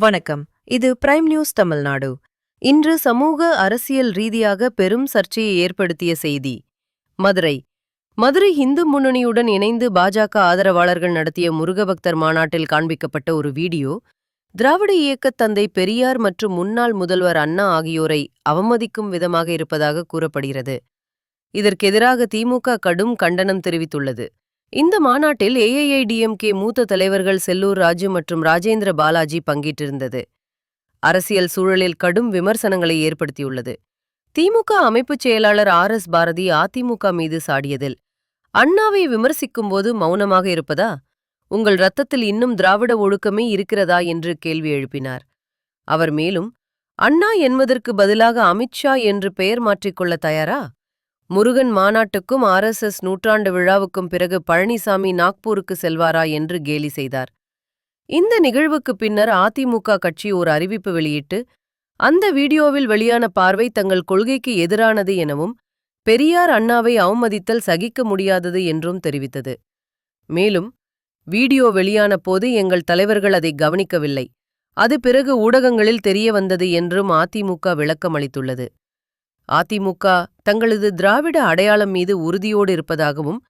வணக்கம். இது prime news Tamil Nadu. இன்று சமூக அரசியல் ரீதியாக பெரும் சர்ச்சையை ஏற்படுத்திய செய்தி. மதுரை. மதுரை இந்து முன்னணியுடன் இணைந்து பாஜக ஆதரவாளர்கள் நடத்திய முருகபக்தர் மாநாட்டில் காண்பிக்கப்பட்ட ஒரு வீடியோ திராவிட இயக்கத் தந்தை பெரியார் மற்றும் முன்னாள் முதல்வர் அண்ணா ஆகியோரை அவமதிக்கும் விதமாக இருப்பதாக கூறப்படுகிறது. இதற்கெதிராக திமுக கடும் கண்டனம் தெரிவித்துள்ளது. இந்த மாநாட்டில் ஏஐஐடிஎம்கே மூத்த தலைவர்கள் செல்லூர் ராஜு மற்றும் ராஜேந்திர பாலாஜி பங்கேற்றிருந்தது. அரசியல் சூழலில் கடும் விமர்சனங்களை ஏற்படுத்தியுள்ளது. திமுக அமைப்புச் செயலாளர் ஆர் எஸ் பாரதி அதிமுக மீது சாடியதில் அண்ணாவை விமர்சிக்கும்போது மௌனமாக இருப்பதா? உங்கள் ரத்தத்தில் இன்னும் திராவிட ஒழுக்கமே இருக்கிறதா? என்று கேள்வி எழுப்பினார். அவர் மேலும் அண்ணா என்பதற்கு பதிலாக அமித்ஷா என்று பெயர் மாற்றிக்கொள்ள தயாரா? முருகன் மாநாட்டுக்கும் ஆர்எஸ்எஸ் நூற்றாண்டு விழாவுக்கும் பிறகு பழனிசாமி நாக்பூருக்கு செல்வாரா என்று கேலி செய்தார். இந்த நிகழ்வுக்கு பின்னர் அதிமுக கட்சி ஒரு அறிவிப்பு வெளியிட்டு அந்த வீடியோவில் வெளியான பார்வை தங்கள் கொள்கைக்கு எதிரானது எனவும் பெரியார் அண்ணாவை அவமதித்தல் சகிக்க முடியாதது என்றும் தெரிவித்தது. மேலும் வீடியோ வெளியான போது எங்கள் தலைவர்கள் அதை கவனிக்கவில்லை. அது பிறகு ஊடகங்களில் தெரிய வந்தது என்றும் அதிமுக விளக்கம் அளித்துள்ளது அதிமுக தங்களது திராவிட அடையாளம் மீது உறுதியோடு இருப்பதாகவும்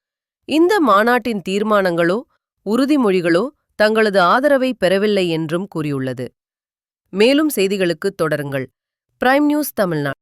இந்த மாநாட்டின் தீர்மானங்களோ உறுதிமொழிகளோ தங்களது ஆதரவை பெறவில்லை என்றும் கூறியுள்ளது. மேலும் செய்திகளுக்கு தொடருங்கள். Prime news Tamil Nadu.